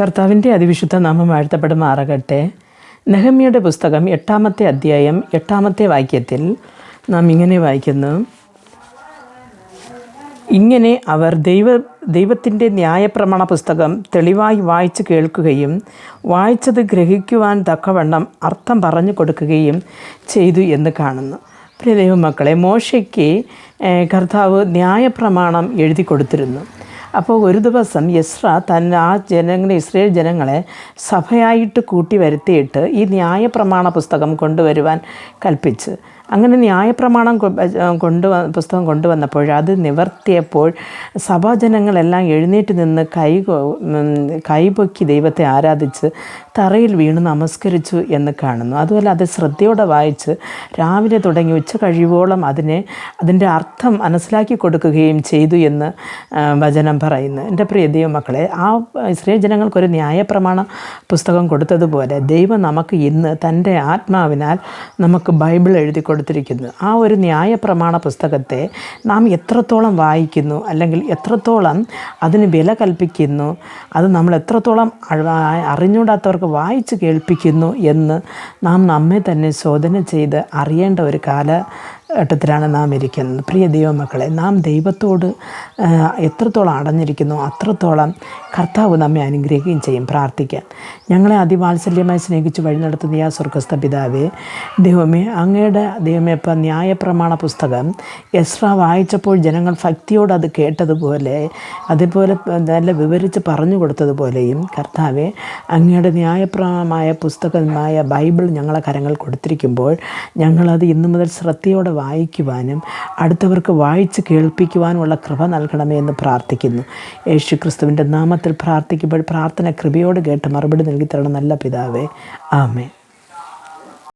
കർത്താവിന്റെ അതിവിശുദ്ധ നാമം വാഴ്ത്തപ്പെടുമാറാകട്ടെ നെഹമ്യയുടെ പുസ്തകം എട്ടാമത്തെ അധ്യായം എട്ടാമത്തെ വാക്യത്തിൽ നാം ഇങ്ങനെ വായിക്കുന്നു. ഇങ്ങനെ അവർ ദൈവ ദൈവത്തിന്റെ ന്യായപ്രമാണ പുസ്തകം തെളിവായി വായിച്ച് കേൾക്കുകയും വായിച്ചത് ഗ്രഹിക്കുവാൻ തക്കവണ്ണം അർത്ഥം പറഞ്ഞു കൊടുക്കുകയും ചെയ്തു എന്ന് കാണുന്നു. പ്രിയ ദൈവമക്കളെ മോശയ്ക്ക് കർത്താവ് ന്യായപ്രമാണം എഴുതി കൊടുത്തിരുന്നു. അപ്പോൾ ഒരു ദിവസം യസ്ര തൻ ആ ജനങ്ങളെ ഇസ്രയേൽ ജനങ്ങളെ സഭയായിട്ട് കൂട്ടി വരുത്തിയിട്ട് ഈ ന്യായപ്രമാണ പുസ്തകം കൊണ്ടുവരുവാൻ കൽപ്പിച്ച്. അങ്ങനെ ന്യായപ്രമാണം കൊണ്ടു പുസ്തകം കൊണ്ടുവന്നപ്പോൾ അത് നിവർത്തിയപ്പോൾ സഭാജനങ്ങളെല്ലാം എഴുന്നേറ്റ് നിന്ന് കൈ കൈപൊക്കി ദൈവത്തെ ആരാധിച്ച് തറയിൽ വീണ് നമസ്കരിച്ചു എന്ന് കാണുന്നു. അതുപോലെ അത് ശ്രദ്ധയോടെ വായിച്ച് രാവിലെ തുടങ്ങി ഉച്ച കഴിയുവോളം അതിനെ അതിന്റെ അർത്ഥം മനസ്സിലാക്കി കൊടുക്കുകയും ചെയ്തു എന്ന് വചനം പറയുന്നു. എന്റെ പ്രിയ ദൈവമക്കളെ ആ ഇസ്രയേൽ ജനങ്ങൾക്കൊരു ന്യായപ്രമാണ പുസ്തകം കൊടുത്തതുപോലെ ദൈവം നമുക്ക് ഇന്ന് തന്റെ ആത്മാവിനാൽ നമുക്ക് ബൈബിൾ എഴുതി കൊടുത്തിരിക്കുന്നു ആ ഒരു ന്യായപ്രമാണ പുസ്തകത്തെ നാം എത്രത്തോളം വായിക്കുന്നു അല്ലെങ്കിൽ എത്രത്തോളം അതിന് വില കൽപ്പിക്കുന്നു അത് നമ്മൾ എത്രത്തോളം അറിഞ്ഞുകൂടാത്തവർക്ക് വായിച്ച് കേൾപ്പിക്കുന്നു എന്ന് നാം നമ്മെ തന്നെ ശോധന ചെയ്ത് അറിയേണ്ട ഒരു കാലഘട്ടത്തിലാണ് നാം ഇരിക്കുന്നത്. പ്രിയ ദൈവമക്കളെ നാം ദൈവത്തോട് എത്രത്തോളം അടഞ്ഞിരിക്കുന്നു അത്രത്തോളം കർത്താവ് നമ്മെ അനുഗ്രഹിക്കുകയും ചെയ്യും. പ്രാർത്ഥിക്കാൻ ഞങ്ങളെ അതിവാത്സല്യമായി സ്നേഹിച്ച് വഴി നടത്തുന്ന ആ സ്വർഗസ്ഥ പിതാവേ ദൈവമേ അങ്ങയുടെ ദൈവമേ ഇപ്പം ന്യായപ്രമാണ പുസ്തകം എസ്ര വായിച്ചപ്പോൾ ജനങ്ങൾ ഭക്തിയോട് അത് കേട്ടതുപോലെ അതുപോലെ നല്ല വിവരിച്ച് പറഞ്ഞു കൊടുത്തതുപോലെയും കർത്താവെ അങ്ങയുടെ ന്യായപ്രമായ പുസ്തകമായ ബൈബിൾ ഞങ്ങളെ കരങ്ങൾ കൊടുത്തിരിക്കുമ്പോൾ ഞങ്ങളത് ഇന്നു മുതൽ ശ്രദ്ധയോടെ വായിക്കുവാനും അടുത്തവർക്ക് വായിച്ച് കേൾപ്പിക്കുവാനുമുള്ള കൃപ നൽകണമേ എന്ന് പ്രാർത്ഥിക്കുന്നു. യേശു ക്രിസ്തുവിന്റെ നാമത്തിൽ പ്രാർത്ഥിക്കുമ്പോൾ പ്രാർത്ഥന കൃപയോട് കേട്ട് മറുപടി നൽകി തരണം നല്ല പിതാവേ. ആമേ